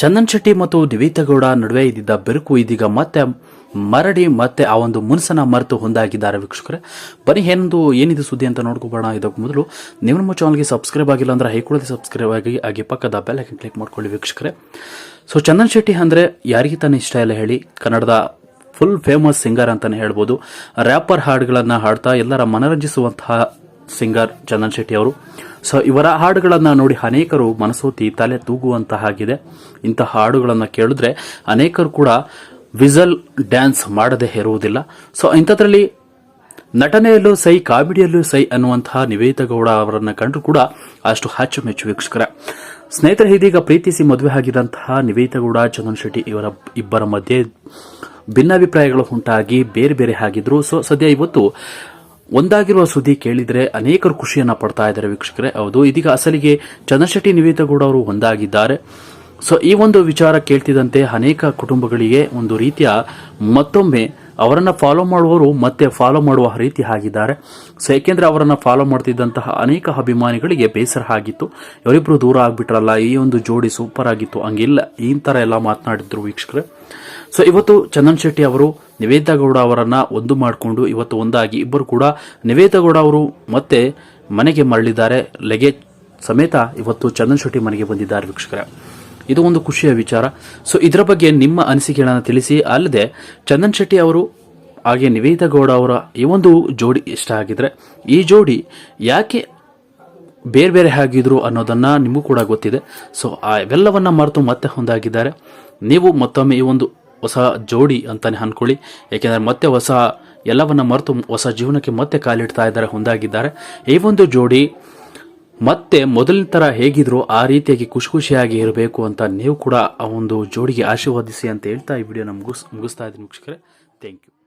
ಚಂದನ್ ಶೆಟ್ಟಿ ಮತ್ತು ನಿವೇತಾ ನಡುವೆ ಇದ್ದಿದ್ದ ಬೆರುಕು ಇದೀಗ ಮತ್ತೆ ಮರಡಿ ಮತ್ತೆ ಆ ಒಂದು ಮುನ್ಸನ ಮರೆತು ಹೊಂದಾಗಿದ್ದಾರೆ ವೀಕ್ಷಕರೇ. ಬರೀ ಏನೊಂದು, ಏನಿದೆ ಸುದ್ದಿ ಅಂತ ನೋಡ್ಕೋಬೋಣ. ಇದಕ್ಕೆ ಮೊದಲು ನೀವು ನಮ್ಮ ಚಾನಲ್ಗೆ ಸಬ್ಸ್ಕ್ರೈಬ್ ಆಗಿಲ್ಲ ಅಂದ್ರೆ ಹೈಕೂಡದೆ ಸಬ್ಸ್ಕ್ರೈಬ್ ಆಗಿ, ಹಾಗೆ ಪಕ್ಕದ ಬೆಲ್ ಐಕನ್ ಕ್ಲಿಕ್ ಮಾಡ್ಕೊಳ್ಳಿ ವೀಕ್ಷಕರೇ. ಸೊ ಚಂದನ್ ಶೆಟ್ಟಿ ಅಂದ್ರೆ ಯಾರಿಗೆ ತಾನೇ ಇಷ್ಟ ಇಲ್ಲ ಹೇಳಿ, ಕನ್ನಡದ ಫುಲ್ ಫೇಮಸ್ ಸಿಂಗರ್ ಅಂತಾನೆ ಹೇಳ್ಬೋದು. ರ್ಯಾಪರ್ ಹಾಡುಗಳನ್ನ ಹಾಡ್ತಾ ಎಲ್ಲರ ಮನರಂಜಿಸುವಂತಹ ಸಿಂಗರ್ ಚಂದನ್ ಶೆಟ್ಟಿ ಅವರು. ಸೊ ಇವರ ಹಾಡುಗಳನ್ನು ನೋಡಿ ಅನೇಕರು ಮನಸೋತಿ ತಲೆ ತೂಗುವಂತಹಾಗಿದೆ ಇಂತಹ ಹಾಡುಗಳನ್ನು ಕೇಳಿದ್ರೆ ಅನೇಕರು ಕೂಡ ವಿಸಲ್ ಡ್ಯಾನ್ಸ್ ಮಾಡದೆ ಇರುವುದಿಲ್ಲ. ಸೊ ಇಂಥದ್ರಲ್ಲಿ ನಟನೆಯಲ್ಲೂ ಸೈ, ಕಾಮಿಡಿಯಲ್ಲೂ ಸೈ ಅನ್ನುವಂತಹ ನಿವೇದಿತ ಗೌಡ ಅವರನ್ನು ಕಂಡು ಕೂಡ ಅಷ್ಟು ಅಚ್ಚುಮೆಚ್ಚು ವೀಕ್ಷಕರ. ಸ್ನೇಹಿತರೆ, ಇದೀಗ ಪ್ರೀತಿಸಿ ಮದುವೆ ಆಗಿದಂತಹ ನಿವೇದಿತ ಗೌಡ, ಚಂದನ್ ಶೆಟ್ಟಿ ಇವರ ಇಬ್ಬರ ಮಧ್ಯೆ ಭಿನ್ನಾಭಿಪ್ರಾಯಗಳು ಉಂಟಾಗಿ ಬೇರೆ ಬೇರೆ ಆಗಿದ್ರು ಸೊ ಸದ್ಯ ಇವತ್ತು ಒಂದಾಗಿರುವ ಸುದ್ದಿ ಕೇಳಿದ್ರೆ ಅನೇಕರು ಖುಷಿಯನ್ನ ಪಡ್ತಾ ಇದ್ದಾರೆ ವೀಕ್ಷಕರೇ. ಹೌದು, ಇದೀಗ ಅಸಲಿಗೆ ಚಂದ್ರಶೆಟ್ಟಿ ನಿವೇದಗೌಡ ಅವರು ಒಂದಾಗಿದ್ದಾರೆ. ಸೊ ಈ ಒಂದು ವಿಚಾರ ಕೇಳ್ತಿದ್ದಂತೆ ಅನೇಕ ಕುಟುಂಬಗಳಿಗೆ ಒಂದು ರೀತಿಯ ಮತ್ತೊಮ್ಮೆ ಅವರನ್ನ ಫಾಲೋ ಮಾಡುವವರು ಮತ್ತೆ ಫಾಲೋ ಮಾಡುವ ರೀತಿ ಆಗಿದ್ದಾರೆ. ಸೊ ಏಕೆಂದರೆ ಅವರನ್ನು ಫಾಲೋ ಮಾಡ್ತಿದ್ದಂತಹ ಅನೇಕ ಅಭಿಮಾನಿಗಳಿಗೆ ಬೇಸರ ಆಗಿತ್ತು. ಇವರಿಬ್ಬರು ದೂರ ಆಗಿಬಿಟ್ರಲ್ಲ, ಈ ಒಂದು ಜೋಡಿ ಸೂಪರ್ ಆಗಿತ್ತು. ಹಂಗಿಲ್ಲ ಈ ಥರ ಎಲ್ಲ ಮಾತನಾಡಿದ್ರು ವೀಕ್ಷಕರು. ಸೊ ಇವತ್ತು ಚಂದನ್ ಶೆಟ್ಟಿ ಅವರು ನಿವೇದಗೌಡ ಗೌಡ ಅವರನ್ನು ಒಂದು ಮಾಡಿಕೊಂಡು ಇವತ್ತು ಒಂದಾಗಿ ಇಬ್ಬರು ಕೂಡ ನಿವೇದಗೌಡ ಗೌಡ ಅವರು ಮತ್ತೆ ಮನೆಗೆ ಮರಳಿದ್ದಾರೆ. ಲಗೇಜ್ ಸಮೇತ ಇವತ್ತು ಚಂದನ್ ಶೆಟ್ಟಿ ಮನೆಗೆ ಬಂದಿದ್ದಾರೆ ವೀಕ್ಷಕರೇ. ಇದು ಒಂದು ಖುಷಿಯ ವಿಚಾರ. ಸೊ ಇದರ ಬಗ್ಗೆ ನಿಮ್ಮ ಅನಿಸಿಕೆಗಳನ್ನು ತಿಳಿಸಿ, ಅಲ್ಲದೆ ಚಂದನ್ ಶೆಟ್ಟಿ ಅವರು, ಹಾಗೆ ನಿವೇದಿತಾ ಗೌಡ ಅವರ ಈ ಒಂದು ಜೋಡಿ ಇಷ್ಟ ಆಗಿದ್ರೆ, ಈ ಜೋಡಿ ಯಾಕೆ ಬೇರೆ ಬೇರೆ ಆಗಿದ್ರು ಅನ್ನೋದನ್ನ ನಿಮಗೂ ಕೂಡ ಗೊತ್ತಿದೆ. ಸೊ ಆ ಇವೆಲ್ಲವನ್ನ ಮರೆತು ಮತ್ತೆ ಹೊಂದಾಗಿದ್ದಾರೆ. ನೀವು ಮತ್ತೊಮ್ಮೆ ಈ ಒಂದು ಹೊಸ ಜೋಡಿ ಅಂತಾನೆ ಅನ್ಕೊಳ್ಳಿ. ಏಕೆಂದರೆ ಮತ್ತೆ ಹೊಸ ಎಲ್ಲವನ್ನ ಮರೆತು ಹೊಸ ಜೀವನಕ್ಕೆ ಮತ್ತೆ ಕಾಲಿಡ್ತಾ ಇದ್ದಾರೆ, ಹೊಂದಾಗಿದ್ದಾರೆ. ಈ ಒಂದು ಜೋಡಿ ಮತ್ತೆ ಮೊದಲಿನ ತರ ಹೇಗಿದ್ರು ಆ ರೀತಿಯಾಗಿ ಖುಷಿ ಖುಷಿಯಾಗಿ ಇರಬೇಕು ಅಂತ ನೀವು ಕೂಡ ಆ ಒಂದು ಜೋಡಿಗೆ ಆಶೀರ್ವದಿಸಿ ಅಂತ ಹೇಳ್ತಾ ಈ ವಿಡಿಯೋ ಮುಗಿಸ್, ಮುಗಿಸ್ತಾ ಇದ್ದೀನಿ ವೀಕ್ಷಕರೇ. Thank you